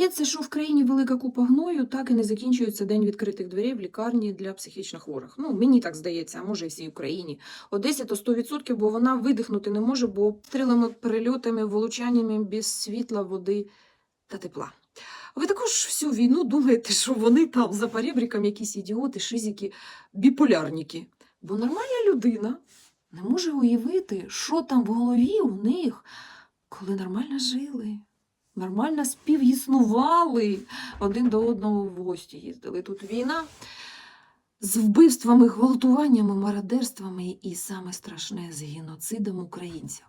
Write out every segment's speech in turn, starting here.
Здається, що в країні велика купа гною, так і не закінчується день відкритих дверей в лікарні для психічно хворих. Ну, мені так здається, а може і всій Україні. Одесі то 100%, бо вона видихнути не може, бо обстрілами, перельотами, волучаннями без світла, води та тепла. Ви також всю війну думаєте, що вони там за перебріком якісь ідіоти, шизики, біполярники. Бо нормальна людина не може уявити, що там в голові у них, коли нормально жили, нормально співіснували, один до одного в гості їздили. Тут війна з вбивствами, гвалтуваннями, мародерствами і саме страшне з геноцидом українців.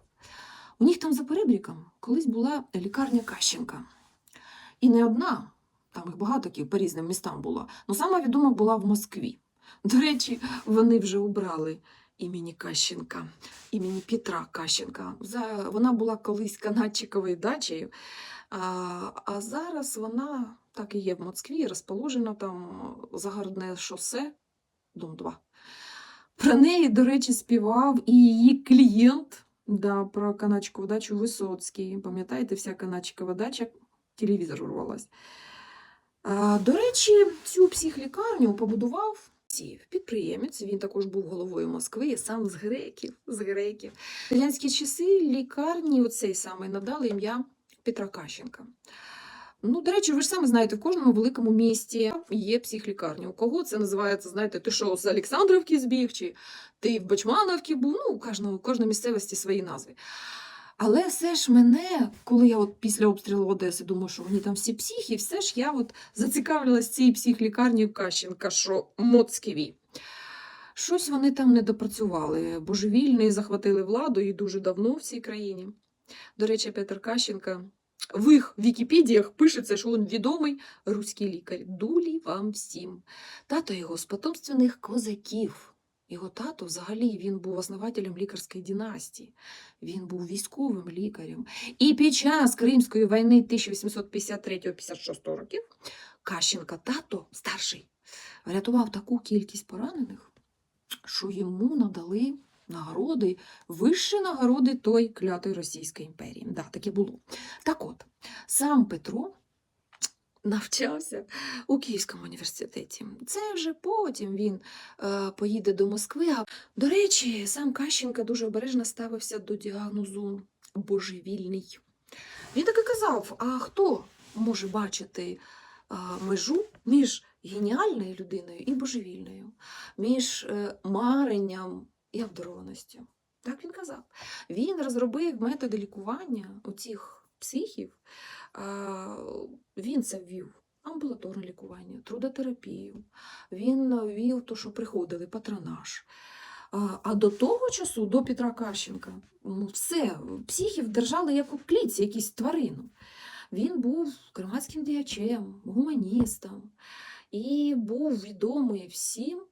У них там за перебріком колись була лікарня Кащенка. І не одна, там їх багато таких по різним містам було. Ну, сама відома була в Москві. До речі, вони вже обрали імені Кащенка, імені Петра Кащенка. Вона була колись канадчиковою дачею, а, зараз вона так і є в Москві, розположена там загородне шосе, дом 2. Про неї, до речі, співав і її клієнт да, про канадчикову дачу Висоцький. Пам'ятаєте, вся канадчикова дача телевізор урвалась. До речі, цю психлікарню побудував Сіїв, підприємець. Він також був головою Москви, сам з греків. З греків. Радянські часи лікарні оцей самий надали ім'я Петра Кащенка. Ну, до речі, ви ж самі знаєте, в кожному великому місті є психлікарня. У кого це називається, знаєте, ти що з Олександровки збіг, чи ти в Бачмановці був, ну, у кожного, у кожної місцевості свої назви. Але все ж мене, коли я от після обстрілу Одеси думаю, що вони там всі психи, все ж я от зацікавилась цією психлікарнею Кащенка, що Моцкеві. Щось вони там не допрацювали. Божевільні захватили владу і дуже давно в цій країні. До речі, Петр Кащенка в їх Вікіпедіях пишеться, що він відомий руський лікар. Дулі вам всім. Тато його з потомственних козаків. Його тато взагалі він був основателем лікарської династії. Він був військовим лікарем. І під час Кримської війни 1853-56 років Кащенка тато старший врятував таку кількість поранених, що йому надали нагороди, вищі нагороди той клятої Російської імперії. Да, таке було. Так от, сам Петро навчався у Київському університеті. Це вже потім він е, поїде до Москви. До речі, сам Кащенка дуже обережно ставився до діагнозу божевільний. Він так і казав: а хто може бачити е, межу між геніальною людиною і божевільною, між е, маренням і обдарованістю? Так він казав. Він розробив методи лікування у цих психів. Він це ввів амбулаторне лікування, трудотерапію. Він ввів то, що приходили, патронаж. А, до того часу, до Петра Кащенка, все, психів держали як у клітці, якісь тварину. Він був громадським діячем, гуманістом і був відомий всім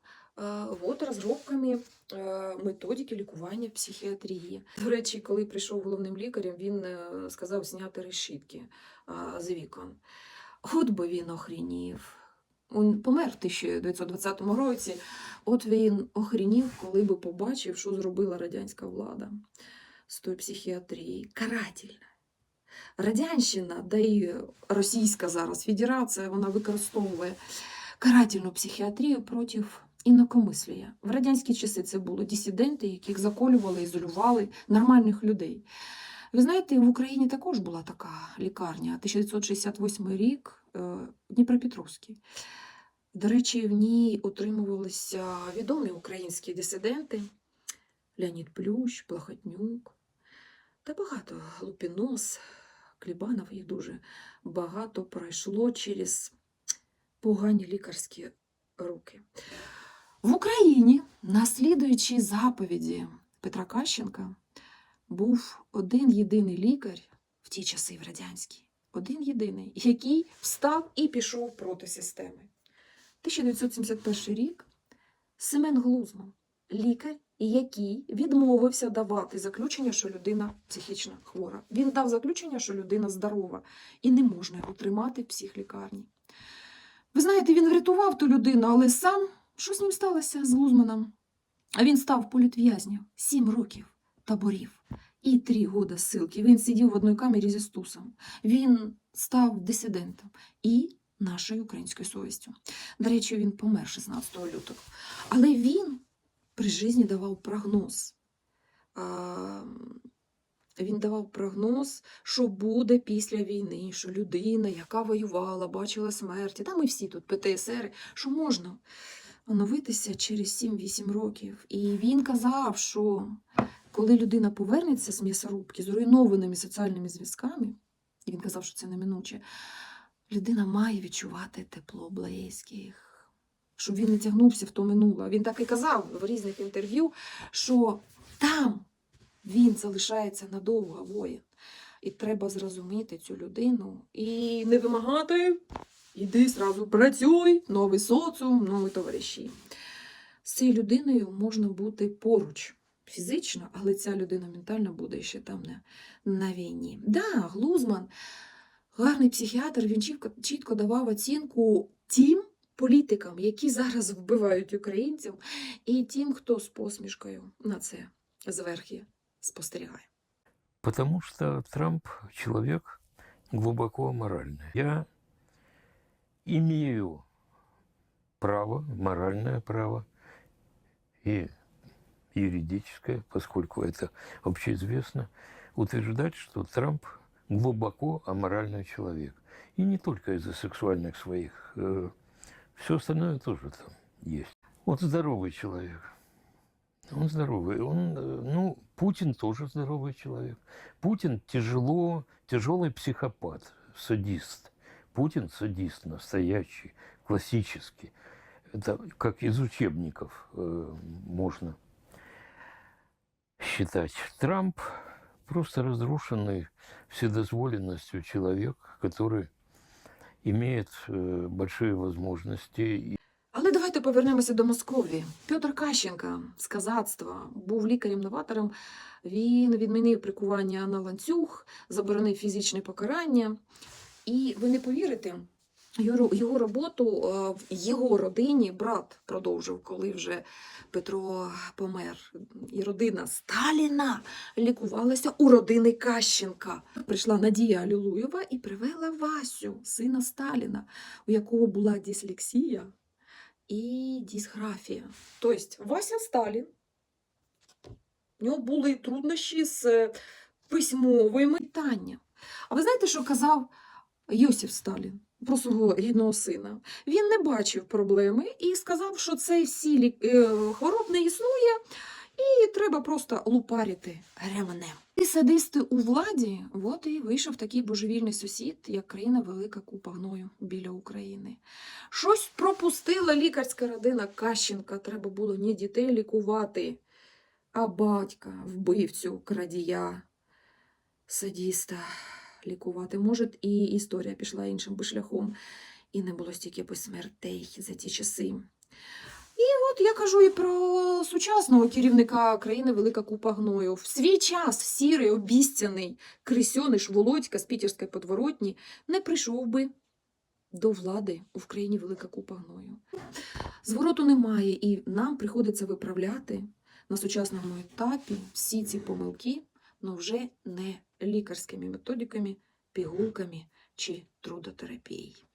от розробками е, методики лікування психіатрії. До речі, коли прийшов головним лікарем, він е, сказав зняти решітки е, з вікон. От би він охрінів. Він помер в 1920 році. От він охрінів, коли би побачив, що зробила радянська влада з тої психіатрії. Карательна. Радянщина, да і Російська зараз Федерація, вона використовує карательну психіатрію проти інакомислія. В радянські часи це були дисиденти, яких заколювали, ізолювали нормальних людей. Ви знаєте, в Україні також була така лікарня, 1968 рік, е, Дніпропетровський. До речі, в ній утримувалися відомі українські дисиденти Леонід Плющ, Плахотнюк та багато Лупінос, Клібанов, їх дуже багато пройшло через погані лікарські руки. В Україні, наслідуючи заповіді Петра Кащенка, був один єдиний лікар в ті часи в радянській, один єдиний, який встав і пішов проти системи. 1971 рік Семен Глузман, лікар, який відмовився давати заключення, що людина психічно хвора. Він дав заключення, що людина здорова і не можна його тримати в психлікарні. Ви знаєте, він врятував ту людину, але сам що з ним сталося з Глузманом? А він став політв'язням сім років таборів і три года ссылки. Він сидів в одній камері зі стусом. Він став дисидентом і нашою українською совістю. До речі, він помер 16 лютого. Але він при житті давав прогноз. А, Він давав прогноз, що буде після війни, що людина, яка воювала, бачила смерті, та ми всі тут ПТСР, що можна оновитися через 7-8 років. І він казав, що коли людина повернеться з м'ясорубки, з руйнованими соціальними зв'язками, і він казав, що це неминуче, людина має відчувати тепло близьких, щоб він не тягнувся в то минуле. Він так і казав в різних інтерв'ю, що там він залишається надовго воїн. І треба зрозуміти цю людину і не вимагати. Іди зразу працюй, новий соціум, нові товариші. З цією людиною можна бути поруч фізично, але ця людина ментально буде ще там на, на війні. Да, Глузман, гарний психіатр, він чітко, давав оцінку тим політикам, які зараз вбивають українців, і тим, хто з посмішкою на це зверхи спостерігає. Потому что Трамп человек глубоко аморальный. Я имею право, моральное право и юридическое, поскольку это общеизвестно, утверждать, что Трамп глубоко аморальный человек. И не только из-за сексуальных своих. все остальное тоже там есть. Вот здоровый человек. Он здоровый. Он, э, ну, Путин тоже здоровый человек. Путин тяжело, тяжелый психопат, садист. Путин садист настоящий, классический. Это как из учебников э, можно считать. Трамп просто разрушенный вседозволенностью человек, который имеет э, большие возможности и Але давайте повернемося до Московії. Петр Кащенка з казацтва був лікарем-новатором. Він відмінив прикування на ланцюг, заборонив фізичне покарання. І ви не повірите, його, роботу е, в його родині брат продовжив, коли вже Петро помер. І родина Сталіна лікувалася у родини Кащенка. Прийшла Надія Алілуєва і привела Васю, сина Сталіна, у якого була дислексія і дисграфія. Тобто Вася Сталін. У нього були труднощі з е, письмовими питанням. А ви знаєте, що казав Йосиф Сталін про свого рідного сина? Він не бачив проблеми і сказав, що цей всі е, хвороб не існує, і треба просто лупарити ремнем. І садисти у владі, от і вийшов такий божевільний сусід, як країна Велика Купа Гною біля України. Щось пропустила лікарська родина Кащенка. Треба було не дітей лікувати, а батька, вбивцю, крадія, садіста лікувати. Може, і історія пішла іншим би шляхом, і не було стільки би смертей за ті часи. І от я кажу і про сучасного керівника країни Велика Купа Гною. В свій час сірий, обіцяний Крисьониш Володька з Пітерської подворотні не прийшов би до влади в країні Велика Купа Гною. Звороту немає, і нам приходиться виправляти на сучасному етапі всі ці помилки, але вже не лікарськими методиками, пігулками чи трудотерапією.